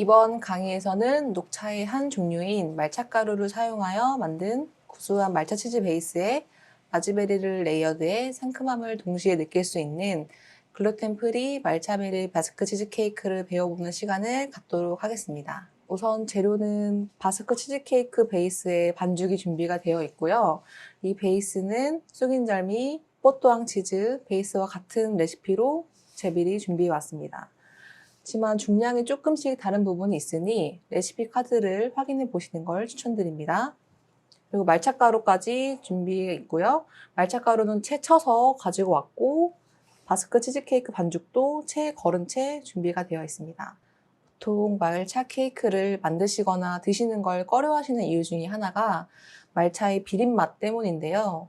이번 강의에서는 녹차의 한 종류인 말차가루를 사용하여 만든 구수한 말차 치즈 베이스에 라즈베리를 레이어드해 상큼함을 동시에 느낄 수 있는 글루텐 프리 말차베리 바스크 치즈케이크를 배워보는 시간을 갖도록 하겠습니다. 우선 재료는 바스크 치즈케이크 베이스에 반죽이 준비가 되어 있고요. 이 베이스는 쑥인절미, 뽀또앙 치즈 베이스와 같은 레시피로 제비리 준비해 왔습니다. 하지만 중량이 조금씩 다른 부분이 있으니 레시피 카드를 확인해 보시는 걸 추천드립니다. 그리고 말차가루까지 준비해 있고요. 말차가루는 채 쳐서 가지고 왔고 바스크 치즈케이크 반죽도 채 걸은 채 준비가 되어 있습니다. 보통 말차 케이크를 만드시거나 드시는 걸 꺼려하시는 이유 중에 하나가 말차의 비린 맛 때문인데요.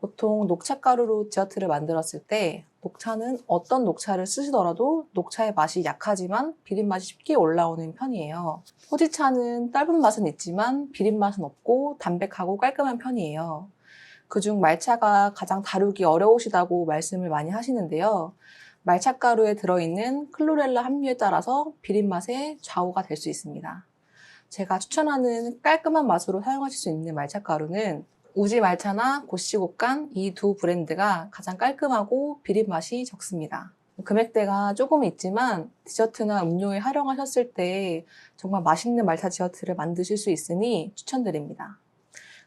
보통 녹차가루로 디저트를 만들었을 때 녹차는 어떤 녹차를 쓰시더라도 녹차의 맛이 약하지만 비린 맛이 쉽게 올라오는 편이에요. 호지차는 떫은 맛은 있지만 비린 맛은 없고 담백하고 깔끔한 편이에요. 그중 말차가 가장 다루기 어려우시다고 말씀을 많이 하시는데요. 말차 가루에 들어있는 클로렐라 함유에 따라서 비린 맛에 좌우가 될 수 있습니다. 제가 추천하는 깔끔한 맛으로 사용하실 수 있는 말차 가루는 우지 말차나 고시곡간 이 두 브랜드가 가장 깔끔하고 비린 맛이 적습니다. 금액대가 조금 있지만 디저트나 음료에 활용하셨을 때 정말 맛있는 말차 디저트를 만드실 수 있으니 추천드립니다.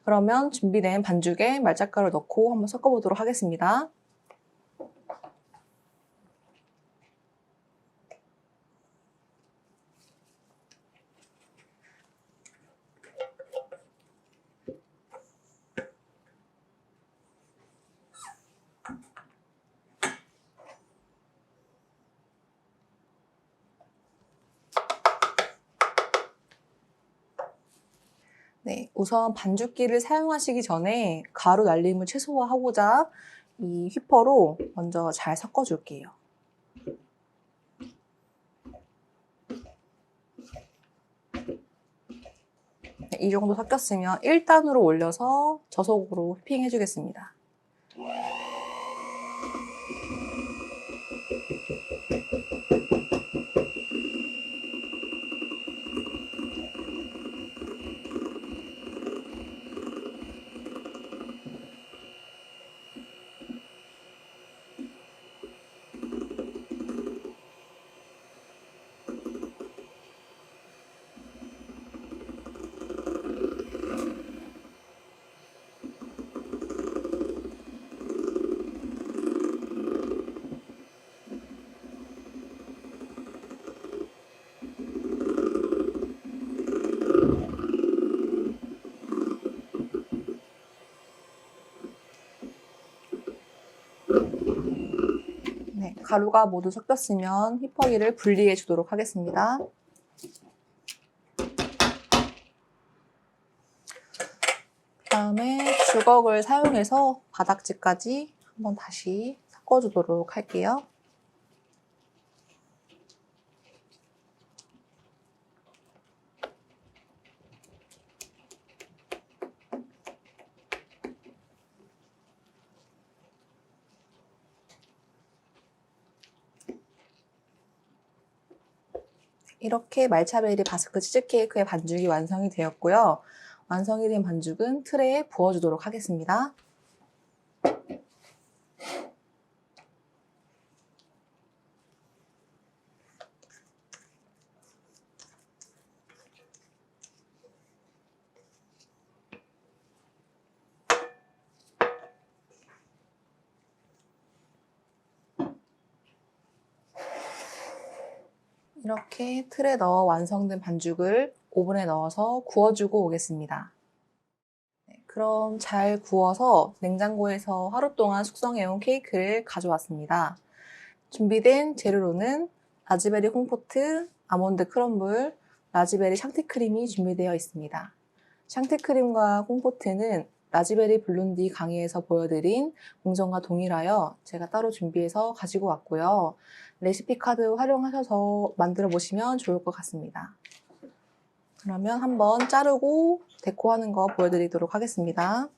그러면 준비된 반죽에 말차가루 넣고 한번 섞어보도록 하겠습니다. 네, 우선 반죽기를 사용하시기 전에 가루 날림을 최소화하고자 이 휘퍼로 먼저 잘 섞어줄게요. 네, 이 정도 섞였으면 1단으로 올려서 저속으로 휘핑 해주겠습니다. 네, 가루가 모두 섞였으면 휘퍼기를 분리해 주도록 하겠습니다. 그 다음에 주걱을 사용해서 바닥지까지 한번 다시 섞어주도록 할게요. 이렇게 말차베리 바스크 치즈케이크의 반죽이 완성이 되었고요. 완성이 된 반죽은 트레에 부어주도록 하겠습니다. 이렇게 틀에 넣어 완성된 반죽을 오븐에 넣어서 구워주고 오겠습니다. 네, 그럼 잘 구워서 냉장고에서 하루 동안 숙성해온 케이크를 가져왔습니다. 준비된 재료로는 라즈베리 콩포트, 아몬드 크럼블, 라즈베리 샹티크림이 준비되어 있습니다. 샹티크림과 콩포트는 라즈베리 블론디 강의에서 보여드린 공정과 동일하여 제가 따로 준비해서 가지고 왔고요. 레시피 카드 활용하셔서 만들어 보시면 좋을 것 같습니다. 그러면 한번 자르고 데코하는 거 보여드리도록 하겠습니다.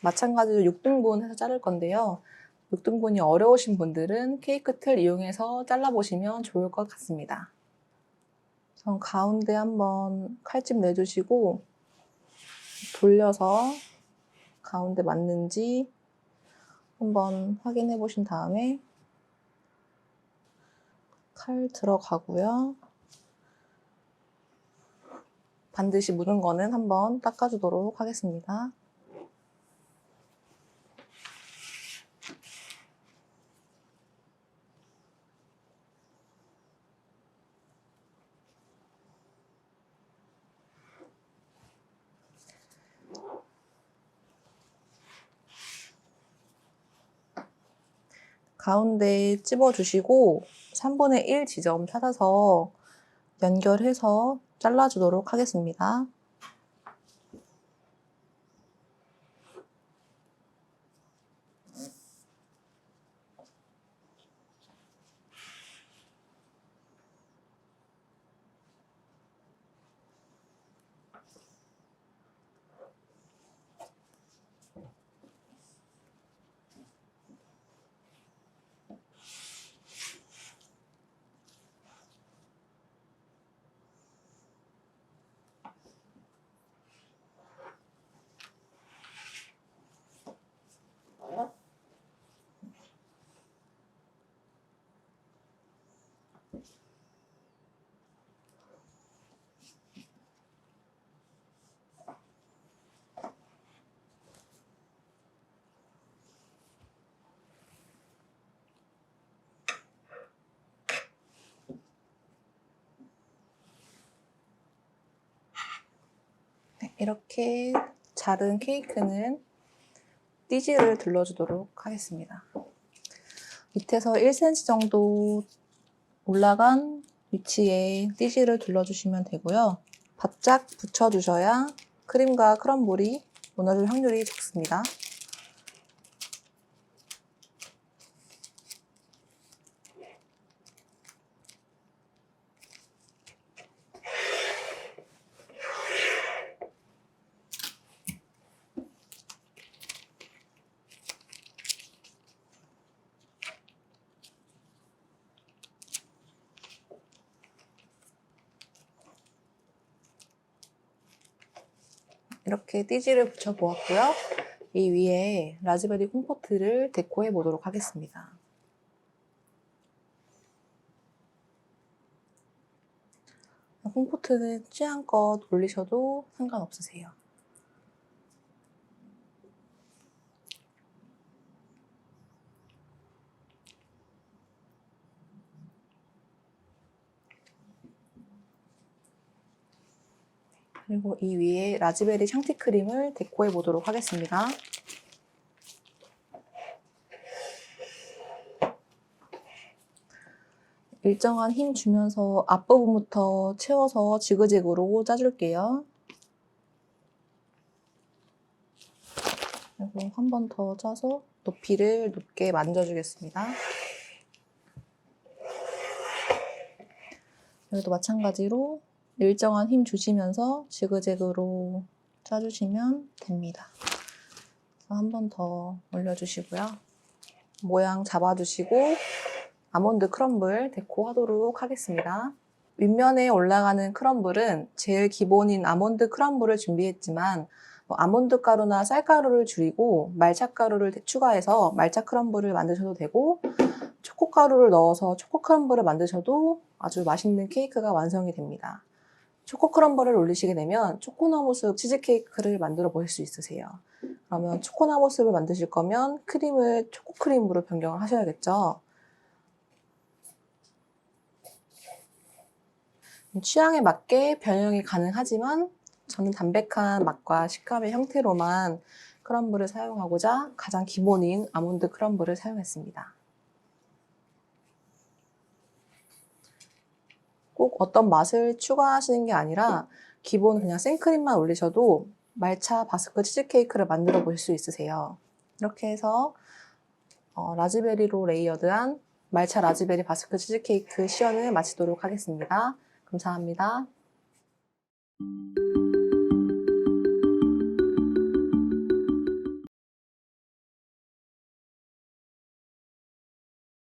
마찬가지로 6등분 해서 자를 건데요. 6등분이 어려우신 분들은 케이크 틀 이용해서 잘라보시면 좋을 것 같습니다. 전 가운데 한번 칼집 내주시고 돌려서 가운데 맞는지 한번 확인해 보신 다음에 칼 들어가고요. 반드시 묻은 거는 한번 닦아주도록 하겠습니다. 가운데 찝어주시고 3분의 1 지점 찾아서 연결해서 잘라주도록 하겠습니다. 네, 이렇게 자른 케이크는 띠지를 둘러주도록 하겠습니다. 밑에서 1cm 정도 올라간 위치에 띠지를 둘러주시면 되고요. 바짝 붙여주셔야 크림과 크럼블이 무너질 확률이 적습니다. 이렇게 띠지를 붙여보았고요. 이 위에 라즈베리 콤포트를 데코해 보도록 하겠습니다. 콤포트는 취향껏 올리셔도 상관없으세요. 그리고 이 위에 라즈베리 샹티 크림을 데코해 보도록 하겠습니다. 일정한 힘 주면서 앞부분부터 채워서 지그재그로 짜줄게요. 그리고 한 번 더 짜서 높이를 높게 만져주겠습니다. 여기도 마찬가지로 일정한 힘 주시면서 지그재그로 짜주시면 됩니다. 한 번 더 올려주시고요. 모양 잡아주시고 아몬드 크럼블 데코하도록 하겠습니다. 윗면에 올라가는 크럼블은 제일 기본인 아몬드 크럼블을 준비했지만 뭐 아몬드 가루나 쌀가루를 줄이고 말차 가루를 추가해서 말차 크럼블을 만드셔도 되고 초코 가루를 넣어서 초코 크럼블을 만드셔도 아주 맛있는 케이크가 완성이 됩니다. 초코 크럼블을 올리시게 되면 초코나무숲 치즈케이크를 만들어 보실 수 있으세요. 그러면 초코나무숲을 만드실 거면 크림을 초코크림으로 변경을 하셔야겠죠. 취향에 맞게 변형이 가능하지만 저는 담백한 맛과 식감의 형태로만 크럼블을 사용하고자 가장 기본인 아몬드 크럼블을 사용했습니다. 꼭 어떤 맛을 추가하시는 게 아니라 기본 그냥 생크림만 올리셔도 말차 바스크 치즈케이크를 만들어 보실 수 있으세요. 이렇게 해서 어, 라즈베리로 레이어드한 말차 라즈베리 바스크 치즈케이크 시연을 마치도록 하겠습니다. 감사합니다.